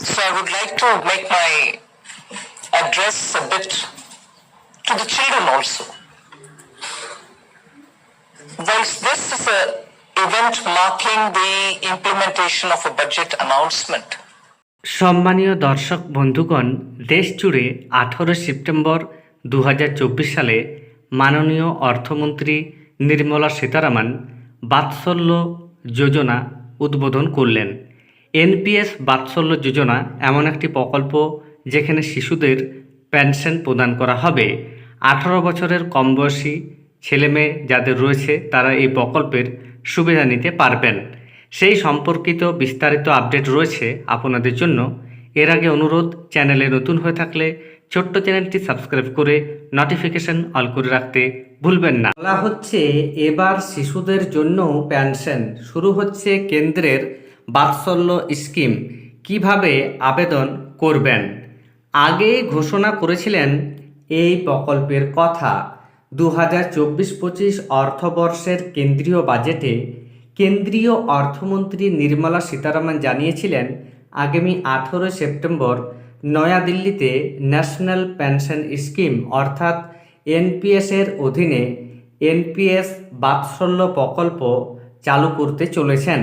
So I would like to make my address a bit to the children also. Whilst this is a event marking the implementation of a budget announcement, সম্মানীয় দর্শক বন্ধুগণ দেশ জুড়ে আঠেরো September দু হাজার চব্বিশ সালে মাননীয় অর্থমন্ত্রী নির্মলা সীতারামন বাৎসল্য যোজনা উদ্বোধন করলেন এনপিএস বাৎসল্য যোজনা এমন একটি প্রকল্প যেখানে শিশুদের পেনশন প্রদান করা হবে। আঠারো বছরের কম বয়সী ছেলেমেয়ে যাদের রয়েছে, তারা এই প্রকল্পের সুবিধা নিতে পারবেন। সেই সম্পর্কিত বিস্তারিত আপডেট রয়েছে আপনাদের জন্য। এর আগে অনুরোধ, চ্যানেলে নতুন হয়ে থাকলে ছোট্ট চ্যানেলটি সাবস্ক্রাইব করে নোটিফিকেশন অল করে রাখতে ভুলবেন না। বলা হচ্ছে, এবার শিশুদের জন্য পেনশন। শুরু হচ্ছে কেন্দ্রের বাৎসল্য স্কিম কীভাবে আবেদন করবেন? আগে ঘোষণা করেছিলেন এই প্রকল্পের কথা। দু হাজার চব্বিশ পঁচিশ অর্থবর্ষের কেন্দ্রীয় বাজেটে কেন্দ্রীয় অর্থমন্ত্রী নির্মলা সীতারামন জানিয়েছিলেন, আগামী আঠেরো সেপ্টেম্বর নয়াদিল্লিতে ন্যাশনাল পেনশন স্কিম অর্থাৎ এনপিএসের অধীনে এনপিএস বাৎসল্য প্রকল্প চালু করতে চলেছেন।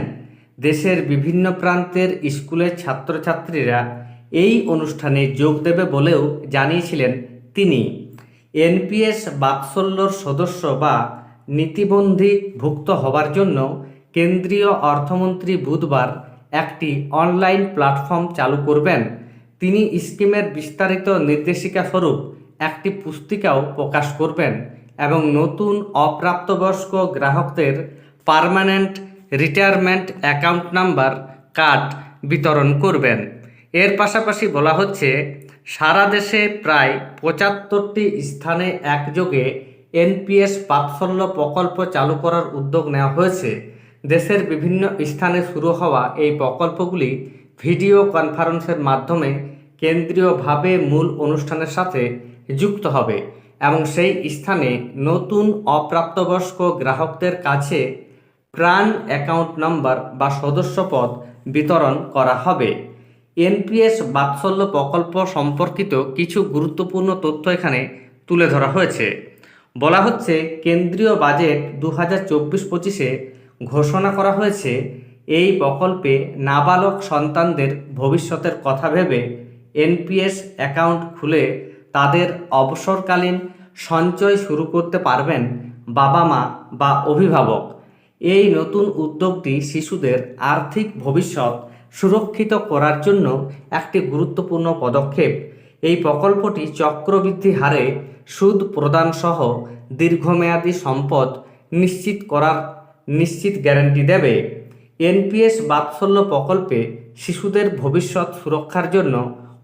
দেশের বিভিন্ন প্রান্তের স্কুলের ছাত্রছাত্রীরা এই অনুষ্ঠানে যোগ দেবে বলেও জানিয়েছিলেন তিনি। এনপিএস বাৎসল্যর সদস্য বা নীতিবন্ধী ভুক্ত হবার জন্য কেন্দ্রীয় অর্থমন্ত্রী বুধবার একটি অনলাইন প্ল্যাটফর্ম চালু করবেন। তিনি স্কিমের বিস্তারিত নির্দেশিকা স্বরূপ একটি পুস্তিকাও প্রকাশ করবেন এবং নতুন অপ্রাপ্তবয়স্ক গ্রাহকদের permanent retirement account number card বিতরণ করবেন। এর পাশাপাশি বলা হচ্ছে, সারা দেশে প্রায় পঁচাত্তরটি স্থানে একযোগে এনপিএস বাৎসল্য প্রকল্প চালু করার উদ্যোগ নেওয়া হয়েছে। দেশের বিভিন্ন স্থানে শুরু হওয়া এই প্রকল্পগুলি ভিডিও কনফারেন্সের মাধ্যমে কেন্দ্রীয়ভাবে মূল অনুষ্ঠানের সাথে যুক্ত হবে এবং সেই স্থানে নতুন অপ্রাপ্তবয়স্ক গ্রাহকদের কাছে প্রাণ অ্যাকাউন্ট নম্বর বা সদস্যপদ বিতরণ করা হবে। এনপিএস বাৎসল্য প্রকল্প সম্পর্কিত কিছু গুরুত্বপূর্ণ তথ্য এখানে তুলে ধরা হয়েছে। বলা হচ্ছে, কেন্দ্রীয় বাজেট দু হাজার চব্বিশ পঁচিশে ঘোষণা করা হয়েছে, এই প্রকল্পে নাবালক সন্তানদের ভবিষ্যতের কথা ভেবে এনপিএস অ্যাকাউন্ট খুলে তাদের অবসরকালীন সঞ্চয় শুরু করতে পারবেন বাবা মা বা অভিভাবক। এই নতুন উদ্যোগটি শিশুদের আর্থিক ভবিষ্যৎ সুরক্ষিত করার জন্য একটি গুরুত্বপূর্ণ পদক্ষেপ। এই প্রকল্পটি চক্রবৃদ্ধি হারে সুদ প্রদান সহ দীর্ঘমেয়াদী সম্পদ নিশ্চিত করার নিশ্চিত গ্যারান্টি দেবে। এনপিএস বাৎসল্য প্রকল্পে শিশুদের ভবিষ্যৎ সুরক্ষার জন্য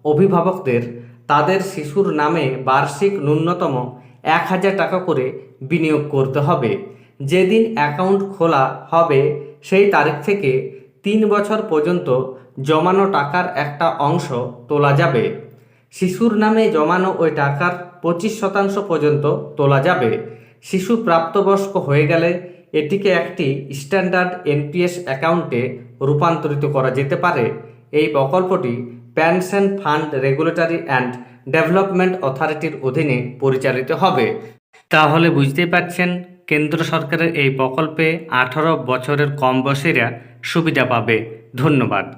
অভিভাবকদের তাদের শিশুর নামে বার্ষিক ন্যূনতম এক হাজার টাকা করে বিনিয়োগ করতে হবে। যেদিন অ্যাকাউন্ট খোলা হবে, সেই তারিখ থেকে তিন বছর পর্যন্ত জমানো টাকার একটা অংশ তোলা যাবে। শিশুর নামে জমানো ওই টাকার পঁচিশ শতাংশ পর্যন্ত তোলা যাবে। শিশু প্রাপ্তবয়স্ক হয়ে গেলে এটিকে একটি স্ট্যান্ডার্ড এনপিএস অ্যাকাউন্টে রূপান্তরিত করা যেতে পারে। এই প্রকল্পটি pension fund regulatory and development অথরিটির অধীনে পরিচালিত হবে। তাহলে বুঝতেই পারছেন কেন্দ্র সরকারের এই প্রকল্পে আঠারো বছরের কম বয়সীরা সুবিধা পাবে। ধন্যবাদ।